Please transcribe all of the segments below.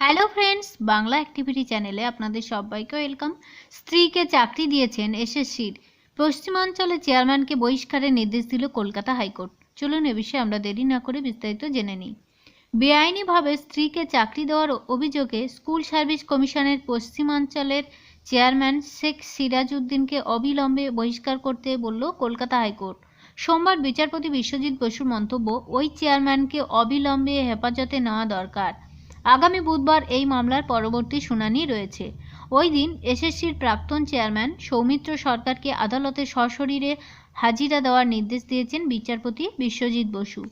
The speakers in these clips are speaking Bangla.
হ্যালো ফ্রেন্ডস বাংলা অ্যাক্টিভিটি চ্যানেলে আপনাদের সবাইকে ওয়েলকাম স্ত্রীকে চাকরি দিয়েছেন এসএসসির পশ্চিমাঞ্চলে চেয়ারম্যানকে বহিষ্কারের নির্দেশ দিল কলকাতা হাইকোর্ট। চলুন এ বিষয়ে আমরা দেরি না করে বিস্তারিত জেনে নিই। বেআইনিভাবে স্ত্রীকে চাকরি দেওয়ার অভিযোগে স্কুল সার্ভিস কমিশনের পশ্চিমাঞ্চলের চেয়ারম্যান শেখ সিরাজ উদ্দিনকে অবিলম্বে বহিষ্কার করতে বলল কলকাতা হাইকোর্ট। সোমবার বিচারপতি বিশ্বজিৎ বসুর মন্তব্য, ওই চেয়ারম্যানকে অবিলম্বে হেফাজতে নেওয়া দরকার। আগামী বুধবার এই মামলার পরবর্তী শুনানি রয়েছে। ওই দিন এসএসসির প্রাক্তন চেয়ারম্যান সৌমিত্র সরকারকে আদালতে সশরীরে হাজিরা দেওয়ার নির্দেশ দিয়েছেন বিচারপতি বিশ্বজিৎ বসু।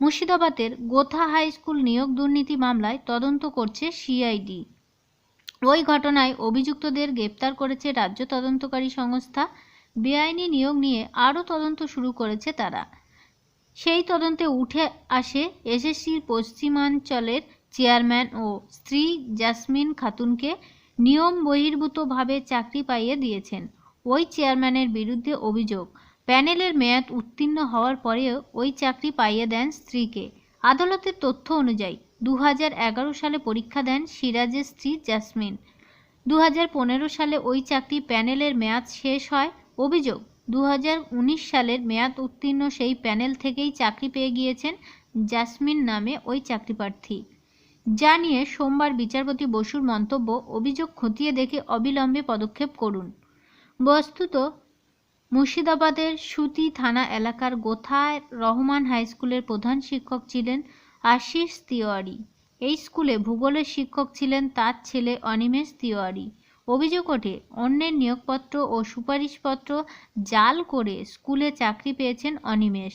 মুর্শিদাবাদের গোথা হাই স্কুল নিয়োগ দুর্নীতি মামলায় তদন্ত করছে সিআইডি। ওই ঘটনায় অভিযুক্তদের গ্রেপ্তার করেছে রাজ্য তদন্তকারী সংস্থা। বেআইনি নিয়োগ নিয়ে আরও তদন্ত শুরু করেছে তারা। সেই তদন্তে উঠে আসে এসএসসির পশ্চিমাঞ্চলের চেয়ারম্যান ও স্ত্রী জাসমিন খাতুনকে নিয়ম বহির্ভূতভাবে চাকরি পাইয়ে দিয়েছেন। ওই চেয়ারম্যানের বিরুদ্ধে অভিযোগ, প্যানেলের মেয়াদ উত্তীর্ণ হওয়ার পরেও ওই চাকরি পাইয়ে দেন স্ত্রীকে। আদালতের তথ্য অনুযায়ী দু হাজার এগারো সালে পরীক্ষা দেন সিরাজের স্ত্রী জাসমিন। দু হাজার পনেরো সালে ওই চাকরি প্যানেলের মেয়াদ শেষ হয়। অভিযোগ দু হাজার উনিশ সালের মেয়াদ উত্তীর্ণ সেই প্যানেল থেকেই চাকরি পেয়ে গিয়েছেন জাসমিন নামে ওই চাকরিপ্রার্থী যা নিয়ে সোমবার বিচারপতি বসুর মন্তব্য, অভিযোগ খতিয়ে দেখে অবিলম্বে পদক্ষেপ করুন। বস্তুত, মুর্শিদাবাদের সুতি থানা এলাকার গোথায় রহমান হাই স্কুলের প্রধান শিক্ষক ছিলেন আশিস তিওয়ারি। এই স্কুলে ভূগোলের শিক্ষক ছিলেন তার ছেলে অনিমেষ তিওয়ারি। অভিযোগ ওঠে, অন্যের নিয়োগপত্র ও সুপারিশপত্র জাল করে স্কুলে চাকরি পেয়েছেন অনিমেষ।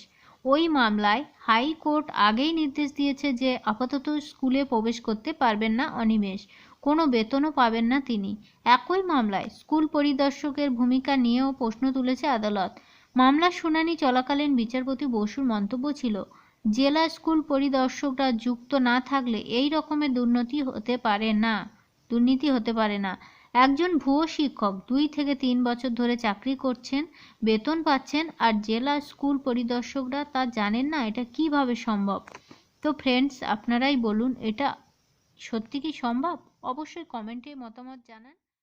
ওই মামলায় হাইকোর্ট আগেই নির্দেশ দিয়েছে যে আপাতত স্কুলে প্রবেশ করতে পারবেন না অনিমেষ। কোনো বেতনও পাবেন না তিনি। একই মামলায় স্কুল পরিদর্শকের ভূমিকা নিয়েও প্রশ্ন তুলেছে আদালত। মামলার শুনানি চলাকালীন বিচারপতি বসুর মন্তব্য ছিল, জেলা স্কুল পরিদর্শকরা যুক্ত না থাকলে এই রকমের দুর্নীতি হতে পারে না, দুর্নীতি হতে পারে না। একজন ভুয়ো শিক্ষক দুই থেকে তিন বছর ধরে চাকরি করছেন, বেতন পাচ্ছেন আর জেলা স্কুল পরিদর্শকরা তা জানেন না এটা কীভাবে সম্ভব। তো ফ্রেন্ডস আপনারাই বলুন এটা সত্যি কি সম্ভব? অবশ্যই কমেন্টে মতামত জানান।